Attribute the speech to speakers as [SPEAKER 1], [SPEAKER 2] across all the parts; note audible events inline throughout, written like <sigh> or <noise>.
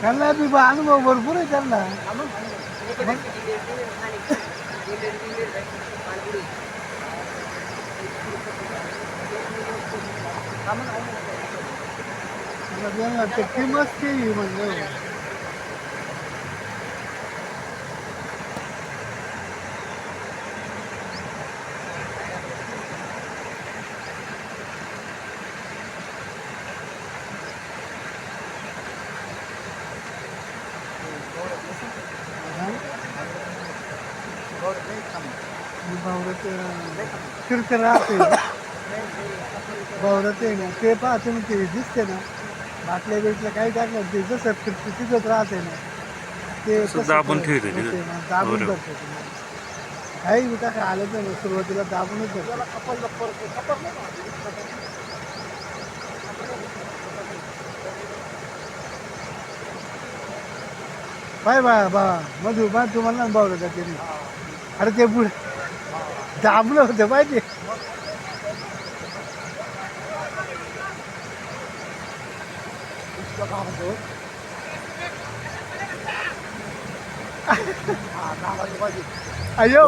[SPEAKER 1] त्यांना मी बा- अनुभव भरपूर आहे त्यांना त्यांना ते किंमत केली म्हणजे फिरते राहते बावरत आहे ना ते पाहते ना ते दिसते ना बाटल्या बिटल्या काही टाकलं ते जसं फिरते तिथंच राहते ना ते
[SPEAKER 2] दाबून
[SPEAKER 1] दाबून
[SPEAKER 2] बरोबर.
[SPEAKER 1] धरते ते. काही टाका आलं तर ना सुरुवातीला दाबूनच धरते. बाय बा बा. मधू बा तुम्हाला बावलं का त्याने? अरे ते पुढे दाबलं होतं माहिती <laughs> अयो.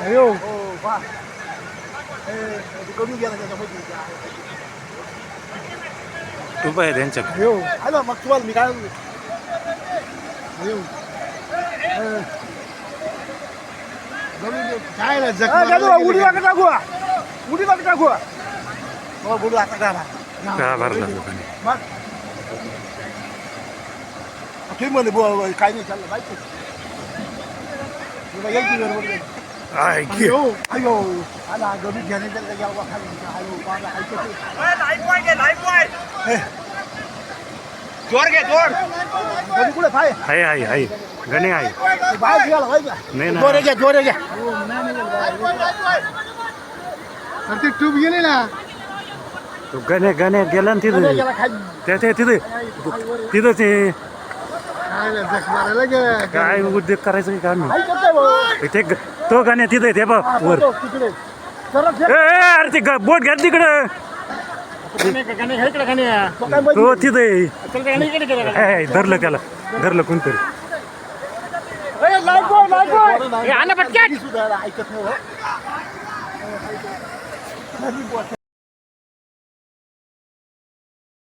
[SPEAKER 1] अयो.
[SPEAKER 2] उभा आहे
[SPEAKER 1] अयो
[SPEAKER 3] आलं मग तुम्हाला मी काय
[SPEAKER 1] अं. काय ना जख
[SPEAKER 3] उडी टाकू उडी टाकू हो बोलू आता करा
[SPEAKER 2] का भरला लोकांनी
[SPEAKER 3] मग. तुम्ही म्हणले बुवा काय नाही चाललं माहिती बरोबर नाही.
[SPEAKER 2] आय घे.
[SPEAKER 3] अयो अयो आला गमी घेण्याच्या जागी आवा खाली आयो मला ऐकत जोर घे जोर गमी कुठे पाय
[SPEAKER 2] आहे आहे आहे गणे आहे
[SPEAKER 3] बाहेर गेला पाहिजे
[SPEAKER 2] नाही ना.
[SPEAKER 3] जोरे घ्या जोरे घ्या
[SPEAKER 1] अरे ती ट्यूब गेली ना
[SPEAKER 2] तो गणे गणे गेला ना
[SPEAKER 3] जोरे
[SPEAKER 2] तिथं
[SPEAKER 3] गेला खाली
[SPEAKER 2] त्या त्या तिथे तिथं ते
[SPEAKER 1] काय
[SPEAKER 2] काय उद्योग करायचं काय काम नाही. ते गाण्या तिथे आहे, ते बघ वर. ए, ए, अरे ते ग- बोट घ्या तिकडं.
[SPEAKER 3] तो
[SPEAKER 2] तिथे धरलं त्याला धरलं कोणतरी.
[SPEAKER 3] हे ऐकत नाही हो.